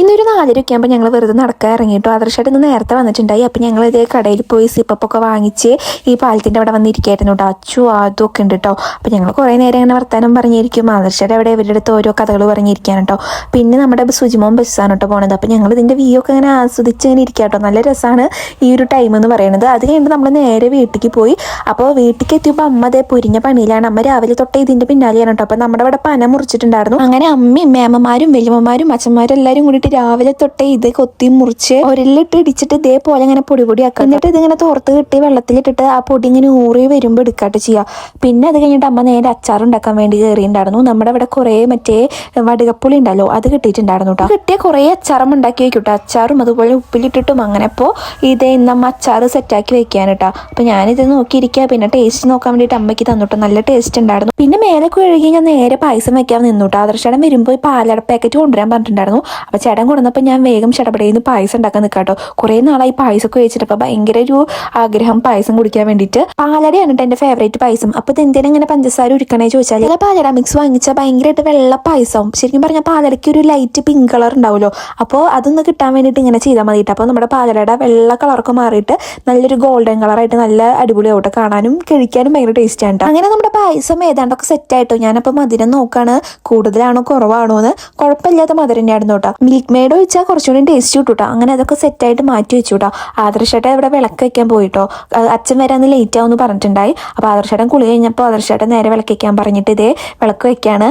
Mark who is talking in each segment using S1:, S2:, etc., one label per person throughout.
S1: ഇന്നൊരു നാലരയൊക്കെ ആകുമ്പോൾ ഞങ്ങൾ വെറുതെ നടക്കാൻ ഇറങ്ങിയിട്ടു ആദർശമായിട്ട് ഇന്ന് നേരത്തെ വന്നിട്ടുണ്ടായി. അപ്പം ഞങ്ങൾ ഇതേ കടയിൽ പോയി സിപ്പപ്പൊക്കെ വാങ്ങിച്ച് ഈ പാലത്തിന്റെ അവിടെ വന്നിരിക്കായിരുന്നു കേട്ടോ അച്ചു അതൊക്കെ ഉണ്ട് കേട്ടോ അപ്പം ഞങ്ങൾ കുറേ നേരം ഇങ്ങനെ വർത്താനം പറഞ്ഞിരിക്കും. ആദർശയുടെ അവിടെ ഇവരുടെ അടുത്ത് ഓരോ കഥകൾ പറഞ്ഞിരിക്കാൻ കേട്ടോ പിന്നെ നമ്മുടെ സുജിമോൻ ബസ്സാണ് കേട്ടോ പോണത്. അപ്പം ഞങ്ങൾ ഇതിന്റെ വ്യൂ ഒക്കെ ഇങ്ങനെ ആസ്വദിച്ച് ഇങ്ങനെ ഇരിക്കുക കേട്ടോ നല്ല രസമാണ് ഈ ഒരു ടൈം എന്ന് പറയുന്നത് അത് കഴിഞ്ഞിട്ട് നമ്മൾ നേരെ വീട്ടിലേക്ക് പോയി. അപ്പോൾ വീട്ടിലേക്ക് എത്തിയപ്പോൾ അമ്മ അതേ പൊരിഞ്ഞ പണിയിലാണ്. അമ്മ രാവിലെ തൊട്ടേ ഇതിന്റെ പിന്നാലെയാണ് കേട്ടോ അപ്പം നമ്മുടെ അവിടെ പന മുറിച്ചിട്ടുണ്ടായിരുന്നു. അങ്ങനെ അമ്മയും മേമ്മമാരും വലിയമ്മമാരും അച്ഛന്മാരും എല്ലാവരും കൂടിയിട്ട് രാവിലെ തൊട്ടേ ഇത് കൊത്തി മുറിച്ച് ഒരലിട്ട് ഇടിച്ചിട്ട് ഇതേപോലെ ഇങ്ങനെ പൊടി പൊടിയാക്കുക എന്നിട്ട് ഇതിങ്ങനെ തോർത്ത് കിട്ടി വെള്ളത്തിലിട്ടിട്ട് ആ പൊടി ഇങ്ങനെ ഊറി വരുമ്പോൾ എടുക്കാട്ട് ചെയ്യുക പിന്നെ അത് കഴിഞ്ഞിട്ട് അമ്മ നേരെ അച്ചാർ ഉണ്ടാക്കാൻ വേണ്ടി കയറിയിട്ടുണ്ടായിരുന്നു നമ്മുടെ ഇവിടെ കുറേ മറ്റേ വടുകപ്പുളി ഉണ്ടല്ലോ അത് കിട്ടിയിട്ടുണ്ടായിരുന്നു കേട്ടോ കിട്ടിയ കുറേ അച്ചാറും ഉണ്ടാക്കി വെക്കൂട്ടോ. അച്ചാറും അതുപോലെ ഉപ്പിലിട്ടിട്ടും അങ്ങനെ അപ്പോൾ ഇതേ ഇന്നമ്മ അച്ചാർ സെറ്റാക്കി വെക്കാൻ കേട്ടോ അപ്പം ഞാനിത് നോക്കിയിരിക്കുക പിന്നെ ടേസ്റ്റ് നോക്കാൻ വേണ്ടിയിട്ട് അമ്മയ്ക്ക് തന്നിട്ടോ നല്ല ടേസ്റ്റ് ഉണ്ടായിരുന്നു. പിന്നെ മേലെ കഴുകി ഞാൻ നേരെ പായസം വെക്കാൻ നിന്നുട്ടോ ആദർശം വരുമ്പോൾ ഈ പാലട പാക്കറ്റ് കൊണ്ടുവരാൻ പറഞ്ഞിട്ടുണ്ടായിരുന്നു. അപ്പോൾ ചേട്ടൻ കൊണ്ടുവന്നപ്പോൾ ഞാൻ വേഗം ചടപടയിൽ നിന്ന് പായസം ഉണ്ടാക്കാൻ നിൽക്കാട്ടോ കുറേ നാളായി പായസമൊക്കെ വെച്ചിട്ട് അപ്പോൾ ഭയങ്കര ഒരു ആഗ്രഹം പായസം കുടിക്കാൻ വേണ്ടിയിട്ട്. പാലടയാണ് കേട്ടോ എന്റെ ഫേവറേറ്റ് പായസം. അപ്പോൾ ഇത് എന്തിനാ ഇങ്ങനെ പഞ്ചസാര ഉരുക്കണേ ചോദിച്ചാൽ ചില പാലട മിക്സ് വാങ്ങിച്ചാൽ ഭയങ്കരമായിട്ട് വെള്ള പായസവും ശരിക്കും പറഞ്ഞാൽ പാലടയ്ക്ക് ഒരു ലൈറ്റ് പിങ്ക് കളർ ഉണ്ടാവുമല്ലോ. അപ്പോൾ അതൊന്ന് കിട്ടാൻ വേണ്ടിയിട്ട് ഇങ്ങനെ ചെയ്താൽ മതിയിട്ട് അപ്പോൾ നമ്മുടെ പാലടയുടെ വെള്ള കളറൊക്കെ മാറിയിട്ട് നല്ലൊരു ഗോൾഡൻ കളറായിട്ട് നല്ല അടിപൊളി ആവട്ടെ കാണാനും കഴിക്കാനും ഭയങ്കര ടേസ്റ്റ് ആണ് അങ്ങനെ നമ്മുടെ പായസം ഏതാണ്ടൊക്കെ സെറ്റ് ആയിട്ടോ. ഞാനപ്പോൾ മധുരം നോക്കാണ്. കൂടുതലാണോ കുറവാണോ എന്ന് കുഴപ്പമില്ലാത്ത മധുരം കേട്ടോ മിൽക്ക് മെയ്ഡ് ഒഴിച്ചാൽ കുറച്ചുകൂടി ടേസ്റ്റ് കിട്ടും കേട്ടോ അങ്ങനെ അതൊക്കെ സെറ്റായിട്ട് മാറ്റി വെച്ചു കേട്ടോ ആദർശേട്ടൻ ഇവിടെ വിളക്ക് വയ്ക്കാൻ പോയിട്ടോ. അച്ഛൻ വരാൻ ലേറ്റ് ആവുമെന്ന് പറഞ്ഞിട്ടുണ്ടായി. അപ്പോൾ ആദർശേട്ടൻ കുളി കഴിഞ്ഞപ്പോൾ ആദർശേട്ടൻ നേരെ വിളക്ക് വയ്ക്കാൻ പറഞ്ഞിട്ട് ഇതേ വിളക്ക് വയ്ക്കാണ്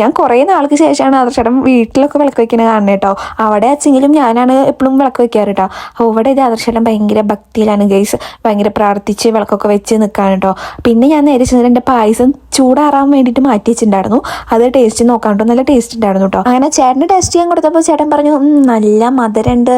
S1: ഞാൻ കുറേ നാൾക്ക് ശേഷമാണ് ആദർശേട്ടൻ വീട്ടിലൊക്കെ വിളക്ക് വയ്ക്കുന്നത് കാണുന്നത് കേട്ടോ. അവിടെ അച്ഛെങ്കിലും ഞാനാണ് എപ്പോഴും വിളക്ക് വയ്ക്കാറ് കേട്ടോ അപ്പോൾ ഇവിടെ ഇത് ആദർശേട്ടൻ ഭയങ്കര ഭക്തിയിലാണ് ഗൈസ്. ഭയങ്കര പ്രാർത്ഥിച്ച് വിളക്കൊക്കെ വെച്ച് നിൽക്കാൻ കേട്ടോ പിന്നെ ഞാൻ നേരെ ചെന്നിട്ട് എന്റെ പായസം ചൂടാറാൻ വേണ്ടിയിട്ട് മാറ്റി വെച്ചിട്ടുണ്ടായിരുന്നു. അത് ടേസ്റ്റ് നോക്കാൻ നല്ല ടേസ്റ്റ് ഉണ്ടായിരുന്നു കേട്ടോ അങ്ങനെ ചേട്ടന് ടേസ്റ്റ് ചെയ്യാൻ കൊടുത്തപ്പോൾ ചേട്ടൻ പറഞ്ഞു നല്ല മധുരമുണ്ട്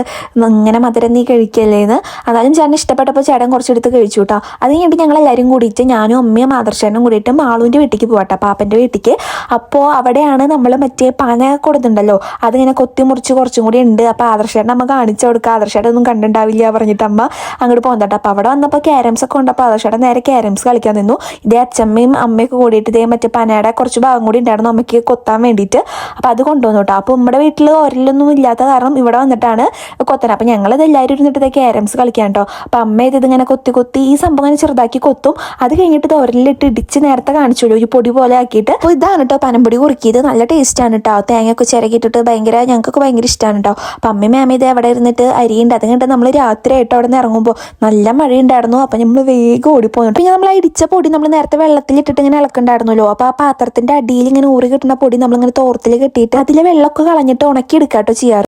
S1: ഇങ്ങനെ മധുരം നീ കഴിക്കല്ലേന്ന്. അതായാലും ചേട്ടന് ഇഷ്ടപ്പെട്ടപ്പോൾ ചേട്ടൻ കുറച്ചെടുത്ത് കഴിച്ചു കേട്ടോ അത് കഴിഞ്ഞിട്ട് ഞങ്ങൾ എല്ലാവരും കൂടിയിട്ട് ഞാനും അമ്മയും മാതൃശേനും കൂടിയിട്ട് മാളുവിന്റെ വീട്ടിലേക്ക് പോകട്ടെ പാപ്പന്റെ വീട്ടിലേക്ക് അപ്പോൾ അവിടെയാണ് നമ്മൾ മറ്റേ പന കൊടുത്തുണ്ടല്ലോ അതിങ്ങനെ കൊത്തി മുറിച്ച് കുറച്ചും കൂടി ഉണ്ട്. അപ്പോൾ ആദർശേട്ടൻ അമ്മ കാണിച്ചു കൊടുക്കുക ആദർശേട്ടൻ ഒന്നും കണ്ടിട്ടുണ്ടാവില്ല പറഞ്ഞിട്ട് അമ്മ അങ്ങോട്ട് പോകുന്നുണ്ട് അപ്പോൾ അവിടെ വന്നപ്പോൾ ക്യാരംസ് ഒക്കെ ഉണ്ട്. അപ്പോൾ ആദർശേട്ടൻ നേരെ ക്യാരംസ് കളിക്കാൻ നിന്നു. ഇതേ അച്ഛമ്മയും അമ്മയൊക്കെ കൂടിയിട്ട് ഇതേ മറ്റേ പനയുടെ കുറച്ച് ഭാഗം കൂടി ഉണ്ടായിരുന്നു അമ്മയ്ക്ക് കൊത്താൻ വേണ്ടിയിട്ട്. അപ്പോൾ അത് കൊണ്ടുവന്നു കേട്ടോ. അപ്പോൾ നമ്മുടെ വീട്ടിൽ ഒരലൊന്നും ഇല്ലാത്ത കാരണം ഇവിടെ വന്നിട്ടാണ് കൊത്തണം അപ്പോൾ ഞങ്ങളത് എല്ലാവരും ഇരുന്നിട്ട് ഇതേ ക്യാരംസ് കളിക്കാൻ കേട്ടോ. അപ്പോൾ അമ്മ ഇത് ഇങ്ങനെ കൊത്തി കൊത്തി ഈ സംഭവം ഇങ്ങനെ ചെറുതാക്കി കൊത്തും. അത് കഴിഞ്ഞിട്ട് ഇത് ഒരലിട്ട് ഇടിച്ച് നേരത്തെ കാണിച്ചോളൂ ഒരു പൊടി പോലെ ആക്കിയിട്ട്. അപ്പോൾ ഇതാണ് കേട്ടോ പനമ്പൊടി കുറുക്കിയത്. നല്ല ടേസ്റ്റാണ് കേട്ടോ. തേങ്ങയൊക്കെ ചിരകിയിട്ടിട്ട് ഭയങ്കര ഞങ്ങൾക്കൊക്കെ ഭയങ്കര ഇഷ്ടമാണ് കേട്ടോ. അപ്പം അമ്മയും മാമ ഇത് എവിടെ ഇരുന്നിട്ട് അരിയുണ്ട്. അത് കണ്ടിട്ട് നമ്മൾ രാത്രി ആയിട്ട് അവിടെ നിന്ന് ഇറങ്ങുമ്പോൾ നല്ല മഴയുണ്ടായിരുന്നു. അപ്പം നമ്മൾ വേഗം ഓടിപ്പോന്നു. പിന്നെ നമ്മൾ ഇടിച്ച പൊടി നമ്മൾ നേരത്തെ വെള്ളത്തിലിട്ടിട്ട് ഇങ്ങനെ ഇളക്കുണ്ടായിരുന്നല്ലോ അപ്പോൾ ആ പാത്രത്തിന്റെ അടിയിൽ ഇങ്ങനെ ഊറി കിട്ടുന്ന പൊടി നമ്മളിങ്ങനെ തോർത്തിൽ കെട്ടിയിട്ട് അതിലെ വെള്ളമൊക്കെ കളഞ്ഞിട്ട് ഉണക്കി എടുക്കാട്ടോ കേട്ടോ ചെയ്യാറ്.